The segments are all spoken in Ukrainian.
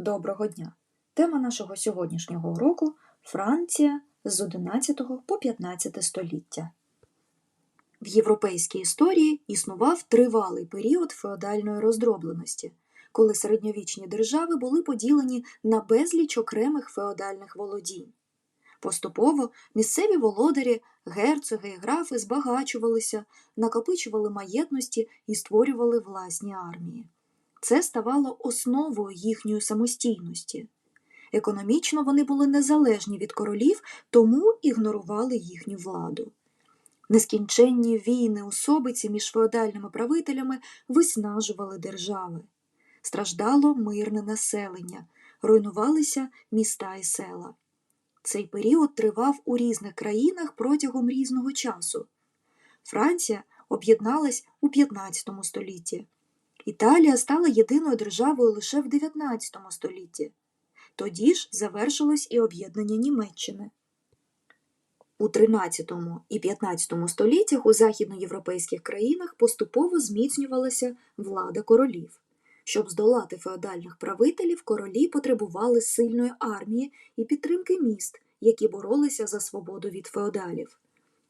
Доброго дня! Тема нашого сьогоднішнього уроку Франція з 11 по 15 століття. В європейській історії існував тривалий період феодальної роздробленості, коли середньовічні держави були поділені на безліч окремих феодальних володінь. Поступово місцеві володарі, герцоги і графи збагачувалися, накопичували маєтності і створювали власні армії. Це ставало основою їхньої самостійності. Економічно вони були незалежні від королів, тому ігнорували їхню владу. Нескінченні війни особиці між феодальними правителями виснажували держави. Страждало мирне населення, руйнувалися міста і села. Цей період тривав у різних країнах протягом різного часу. Франція об'єдналась у 15 столітті. Італія стала єдиною державою лише в 19 столітті. Тоді ж завершилось і об'єднання Німеччини. У 13 і 15 століттях у західноєвропейських країнах поступово зміцнювалася влада королів. Щоб здолати феодальних правителів, королі потребували сильної армії і підтримки міст, які боролися за свободу від феодалів.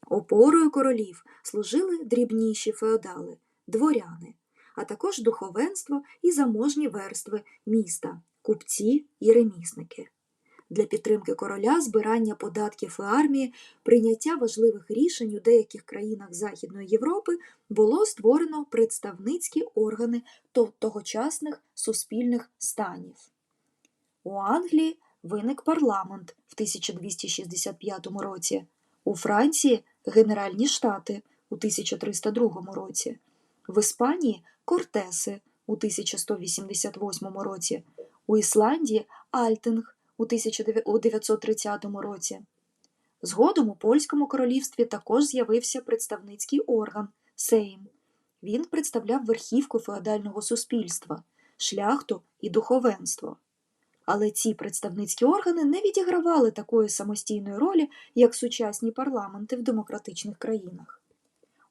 Опорою королів служили дрібніші феодали, дворяни, а також духовенство і заможні верстви міста, купці і ремісники. Для підтримки короля збирання податків і армії, прийняття важливих рішень у деяких країнах Західної Європи було створено представницькі органи тогочасних суспільних станів. У Англії виник парламент в 1265 році, у Франції Генеральні штати у 1302 році, в Іспанії Кортеси у 1188 році, у Ісландії Альтинг у 1930 році. Згодом у Польському королівстві також з'явився представницький орган Сейм. Він представляв верхівку феодального суспільства, шляхту і духовенство. Але ці представницькі органи не відігравали такої самостійної ролі, як сучасні парламенти в демократичних країнах.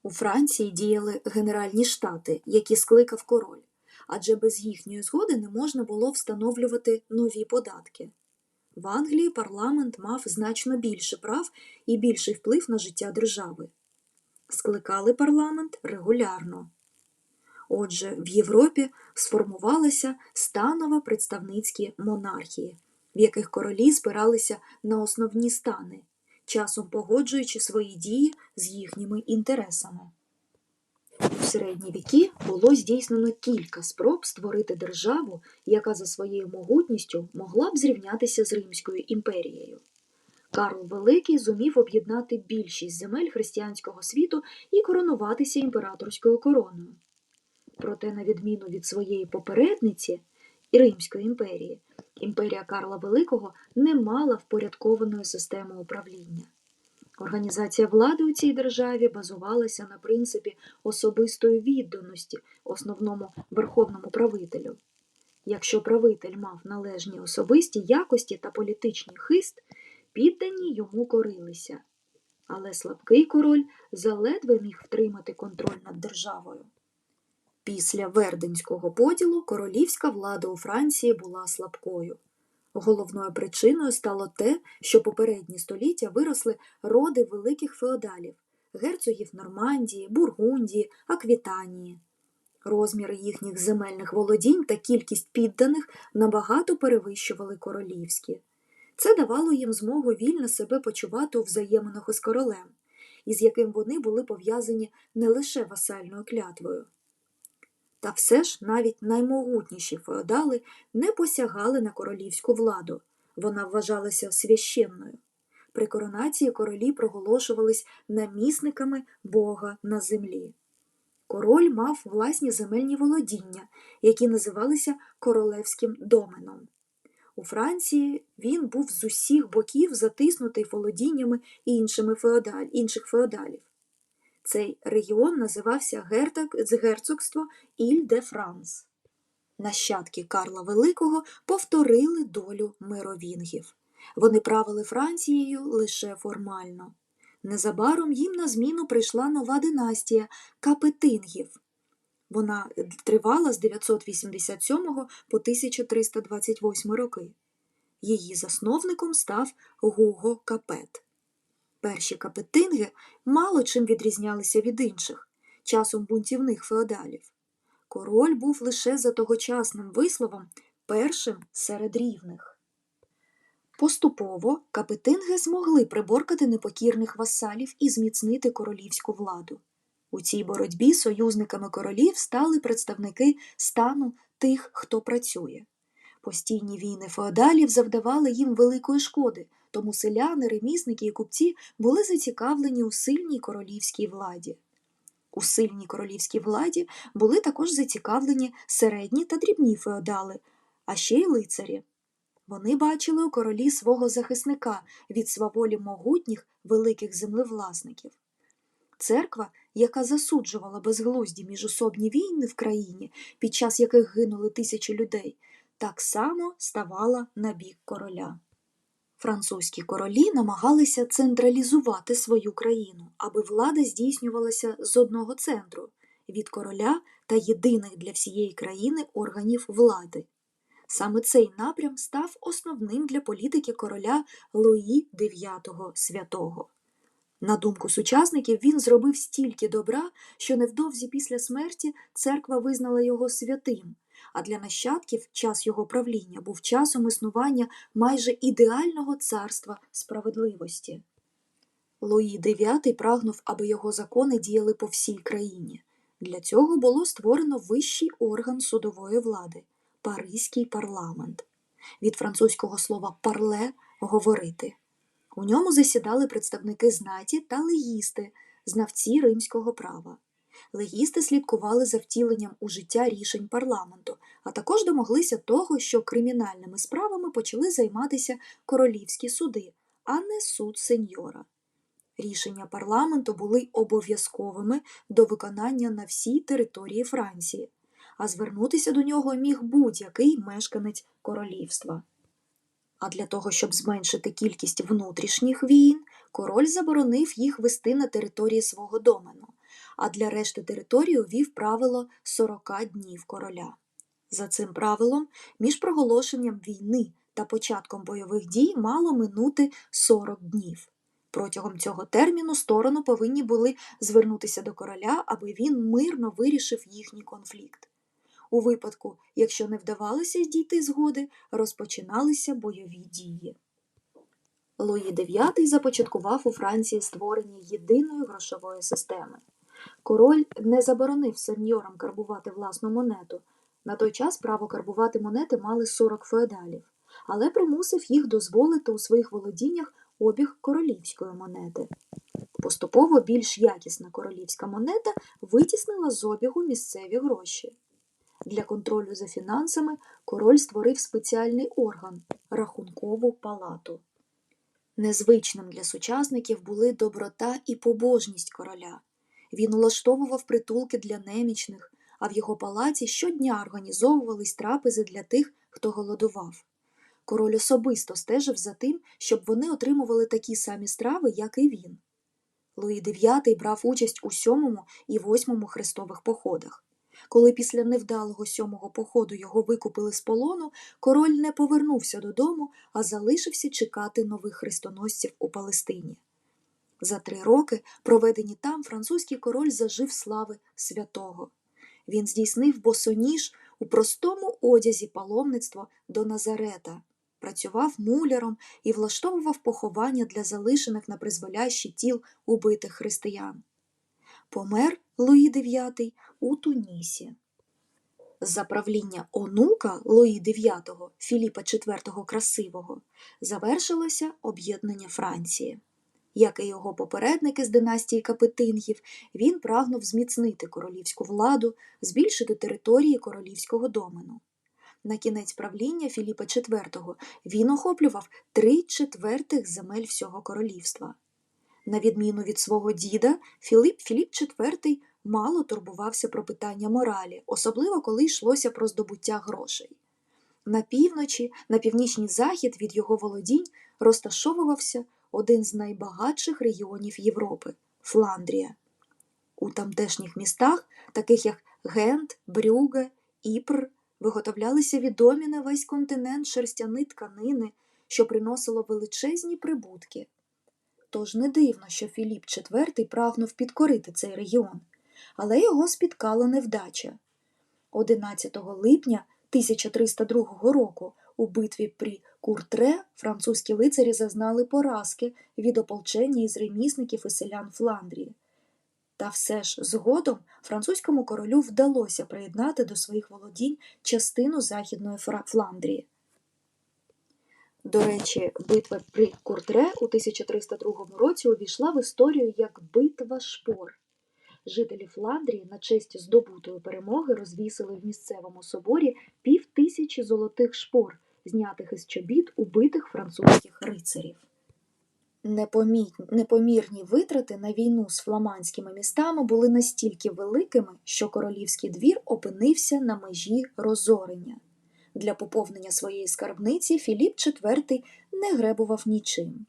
У Франції діяли генеральні штати, які скликав король, адже без їхньої згоди не можна було встановлювати нові податки. В Англії парламент мав значно більше прав і більший вплив на життя держави. Скликали парламент регулярно. Отже, в Європі сформувалися станово представницькі монархії, в яких королі спиралися на основні стани, часом погоджуючи свої дії з їхніми інтересами. У середні віки було здійснено кілька спроб створити державу, яка за своєю могутністю могла б зрівнятися з Римською імперією. Карл Великий зумів об'єднати більшість земель християнського світу і коронуватися імператорською короною. Проте, на відміну від своєї попередниці Римської імперії, імперія Карла Великого не мала впорядкованої системи управління. Організація влади у цій державі базувалася на принципі особистої відданості основному верховному правителю. Якщо правитель мав належні особисті якості та політичний хист, піддані йому корилися. Але слабкий король заледве міг втримати контроль над державою. Після Верденського поділу королівська влада у Франції була слабкою. Головною причиною стало те, що попередні століття виросли роди великих феодалів герцогів Нормандії, Бургундії, Аквітанії. Розміри їхніх земельних володінь та кількість підданих набагато перевищували королівські. Це давало їм змогу вільно себе почувати у взаєминах із королем, із яким вони були пов'язані не лише васальною клятвою. Та все ж навіть наймогутніші феодали не посягали на королівську владу, вона вважалася священною. При коронації королі проголошувались намісниками Бога на землі. Король мав власні земельні володіння, які називалися королевським доменом. У Франції він був з усіх боків затиснутий володіннями іншими феодаль, інших феодалів. Цей регіон називався герцогство Іль де Франс. Нащадки Карла Великого повторили долю мировінгів. Вони правили Францією лише формально. Незабаром їм на зміну прийшла нова династія капетингів. Вона тривала з 987 по 1328 роки. Її засновником став Гуго Капет. Перші капетинги мало чим відрізнялися від інших, часом бунтівних феодалів. Король був лише за тогочасним висловом першим серед рівних. Поступово капетинги змогли приборкати непокірних васалів і зміцнити королівську владу. У цій боротьбі союзниками королів стали представники стану тих, хто працює. Постійні війни феодалів завдавали їм великої шкоди, тому селяни, ремісники і купці були зацікавлені у сильній королівській владі. У сильній королівській владі були також зацікавлені середні та дрібні феодали, а ще й лицарі. Вони бачили у королі свого захисника від сваволі могутніх великих землевласників. Церква, яка засуджувала безглузді міжособні війни в країні, під час яких гинули тисячі людей, так само ставала на бік короля. Французькі королі намагалися централізувати свою країну, аби влада здійснювалася з одного центру від короля та єдиних для всієї країни органів влади. Саме цей напрям став основним для політики короля Луї IX святого. На думку сучасників, він зробив стільки добра, що невдовзі після смерті церква визнала його святим, а для нащадків час його правління був часом існування майже ідеального царства справедливості. Луї IX прагнув, аби його закони діяли по всій країні. Для цього було створено вищий орган судової влади Паризький парламент. Від французького слова парле говорити. У ньому засідали представники знаті та легісти, знавці римського права. Легісти слідкували за втіленням у життя рішень парламенту, а також домоглися того, що кримінальними справами почали займатися королівські суди, а не суд сеньора. Рішення парламенту були обов'язковими до виконання на всій території Франції, а звернутися до нього міг будь-який мешканець королівства. А для того, щоб зменшити кількість внутрішніх війн, король заборонив їх вести на території свого домену, а для решти території ввів правило 40 днів короля. За цим правилом, між проголошенням війни та початком бойових дій мало минути 40 днів. Протягом цього терміну сторони повинні були звернутися до короля, аби він мирно вирішив їхній конфлікт. У випадку, якщо не вдавалося дійти згоди, розпочиналися бойові дії. Луї IX започаткував у Франції створення єдиної грошової системи. Король не заборонив сеньорам карбувати власну монету. На той час право карбувати монети мали 40 феодалів, але примусив їх дозволити у своїх володіннях обіг королівської монети. Поступово більш якісна королівська монета витіснила з обігу місцеві гроші. Для контролю за фінансами король створив спеціальний орган рахункову палату. Незвичним для сучасників були доброта і побожність короля. Він улаштовував притулки для немічних, а в його палаті щодня організовувались трапези для тих, хто голодував. Король особисто стежив за тим, щоб вони отримували такі самі страви, як і він. Луї IX брав участь у сьомому і восьмому хрестових походах. Коли після невдалого сьомого походу його викупили з полону, король не повернувся додому, а залишився чекати нових хрестоносців у Палестині. За три роки, проведені там, французький король зажив слави святого. Він здійснив босоніж у простому одязі паломництво до Назарета, працював муляром і влаштовував поховання для залишених на призволящі тіл убитих християн. Помер Луї IX у Тунісі. За правління онука Луї IX Філіпа IV Красивого завершилося об'єднання Франції. Як і його попередники з династії Капетингів, він прагнув зміцнити королівську владу, збільшити території королівського домену. На кінець правління Філіпа IV він охоплював три четвертих земель всього королівства. На відміну від свого діда, Філіп Філіп IV мало турбувався про питання моралі, особливо коли йшлося про здобуття грошей. На півночі, на північний захід від його володінь розташовувався один з найбагатших регіонів Європи Фландрія. У тамтешніх містах, таких як Гент, Брюге, Іпр виготовлялися відомі на весь континент шерстяні тканини, що приносило величезні прибутки. Тож не дивно, що Філіп IV прагнув підкорити цей регіон, але його спіткала невдача. 11 липня 1302 року у битві при Куртре французькі лицарі зазнали поразки від ополчення із ремісників і селян Фландрії. Та все ж згодом французькому королю вдалося приєднати до своїх володінь частину Західної Фландрії. До речі, битва при Куртре у 1302 році увійшла в історію як битва шпор. Жителі Фландрії на честь здобутої перемоги розвісили в місцевому соборі пів тисячі золотих шпор, знятих із чобіт убитих французьких рицарів. Непомірні витрати на війну з фламандськими містами були настільки великими, що королівський двір опинився на межі розорення. Для поповнення своєї скарбниці Філіп IV не гребував нічим.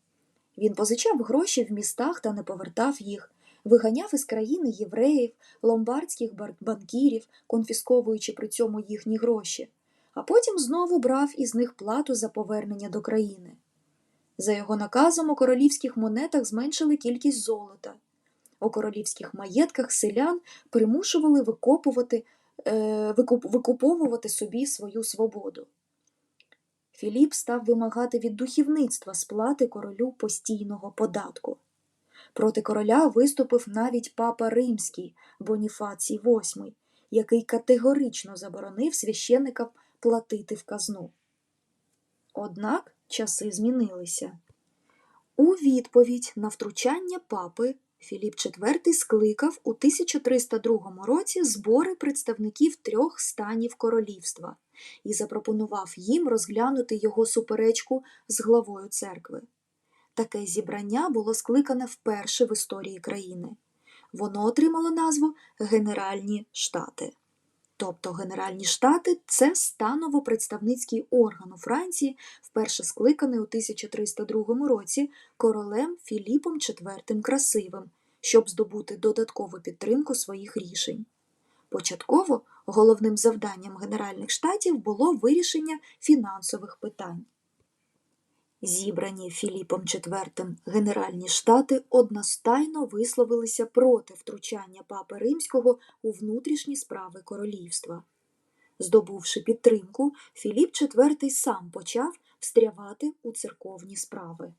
Він позичав гроші в містах та не повертав їх, виганяв із країни євреїв, ломбардських банкірів, конфісковуючи при цьому їхні гроші, а потім знову брав із них плату за повернення до країни. За його наказом у королівських монетах зменшили кількість золота. У королівських маєтках селян примушували викопувати, е, викуп, викуповувати собі свою свободу. Філіп став вимагати від духівництва сплати королю постійного податку. Проти короля виступив навіть папа Римський Боніфацій VIII, який категорично заборонив священникам платити в казну. Однак часи змінилися. У відповідь на втручання папи Філіп IV скликав у 1302 році збори представників трьох станів королівства і запропонував їм розглянути його суперечку з главою церкви. Таке зібрання було скликане вперше в історії країни. Воно отримало назву Генеральні Штати. Тобто Генеральні Штати це станово-представницький орган у Франції, вперше скликаний у 1302 році королем Філіпом IV Красивим, щоб здобути додаткову підтримку своїх рішень. Початково головним завданням Генеральних штатів було вирішення фінансових питань. Зібрані Філіпом IV Генеральні штати одностайно висловилися проти втручання папи Римського у внутрішні справи королівства. Здобувши підтримку, Філіп IV сам почав встрявати у церковні справи.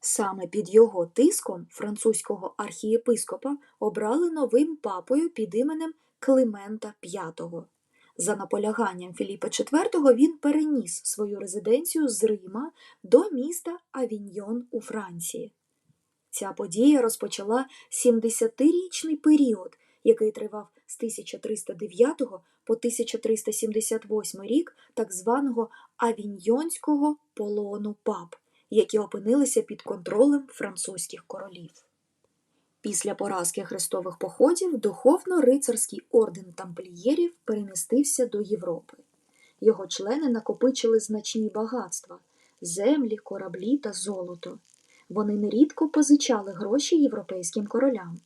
Саме під його тиском французького архієпископа обрали новим папою під іменем Климента V. За наполяганням Філіпа IV він переніс свою резиденцію з Рима до міста Авіньйон у Франції. Ця подія розпочала 70-річний період, який тривав з 1309 по 1378 рік так званого Авіньйонського полону пап, які опинилися під контролем французьких королів. Після поразки хрестових походів духовно-рицарський орден тамплієрів перемістився до Європи. Його члени накопичили значні багатства землі, кораблі та золото. Вони нерідко позичали гроші європейським королям.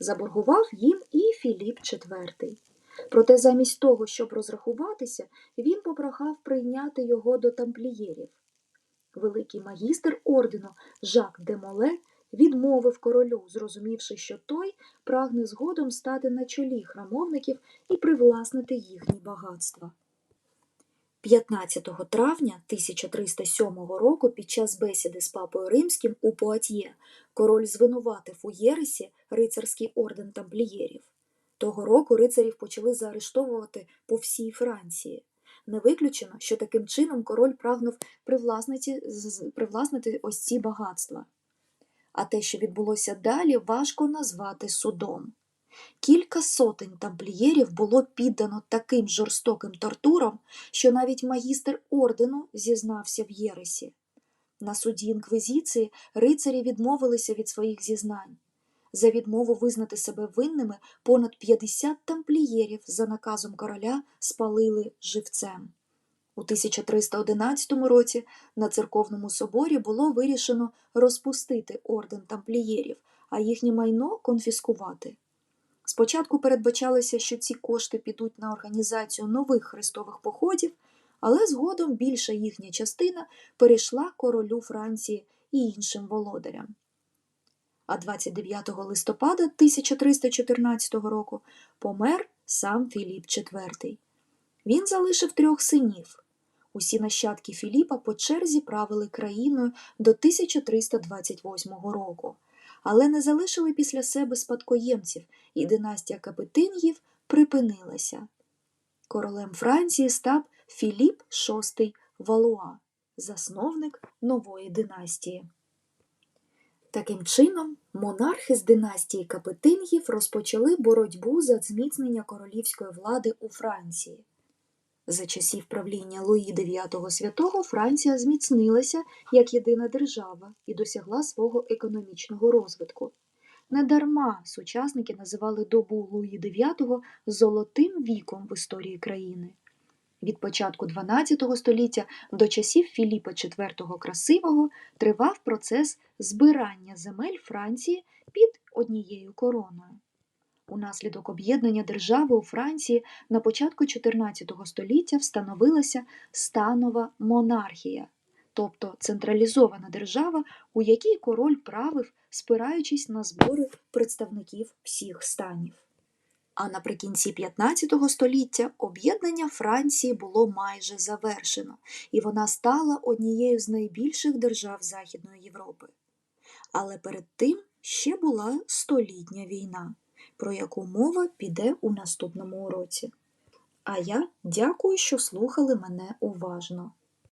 Заборгував їм і Філіп IV. Проте замість того, щоб розрахуватися, він попрохав прийняти його до тамплієрів. Великий магістр ордену Жак де Моле відмовив королю, зрозумівши, що той прагне згодом стати на чолі храмовників і привласнити їхні багатства. 15 травня 1307 року під час бесіди з папою римським у Пуатьє король звинуватив у Єресі рицарський орден тамплієрів. Того року рицарів почали заарештовувати по всій Франції. Не виключено, що таким чином король прагнув привласнити, привласнити ось ці багатства. А те, що відбулося далі, важко назвати судом. Кілька сотень тамплієрів було піддано таким жорстоким тортурам, що навіть магістр ордену зізнався в Єресі. На суді інквізиції рицарі відмовилися від своїх зізнань. За відмову визнати себе винними понад 50 тамплієрів за наказом короля спалили живцем. У 1311 році на церковному соборі було вирішено розпустити орден тамплієрів, а їхнє майно конфіскувати. Спочатку передбачалося, що ці кошти підуть на організацію нових хрестових походів, але згодом більша їхня частина перейшла королю Франції і іншим володарям. А 29 листопада 1314 року помер сам Філіп IV. Він залишив трьох синів. Усі нащадки Філіпа по черзі правили країною до 1328 року, але не залишили після себе спадкоємців, і династія Капетингів припинилася. Королем Франції став Філіп VI Валуа, засновник нової династії. Таким чином, монархи з династії Капетингів розпочали боротьбу за зміцнення королівської влади у Франції. За часів правління Луї IX Святого Франція зміцнилася як єдина держава і досягла свого економічного розвитку. Недарма сучасники називали добу Луї IX золотим віком в історії країни. Від початку XII століття до часів Філіпа IV Красивого тривав процес збирання земель Франції під однією короною. Унаслідок об'єднання держави у Франції на початку XIV століття встановилася станова монархія, тобто централізована держава, у якій король правив, спираючись на збори представників всіх станів. А наприкінці 15 століття об'єднання Франції було майже завершено, і вона стала однією з найбільших держав Західної Європи. Але перед тим ще була столітня війна, про яку мова піде у наступному уроці. А я дякую, що слухали мене уважно.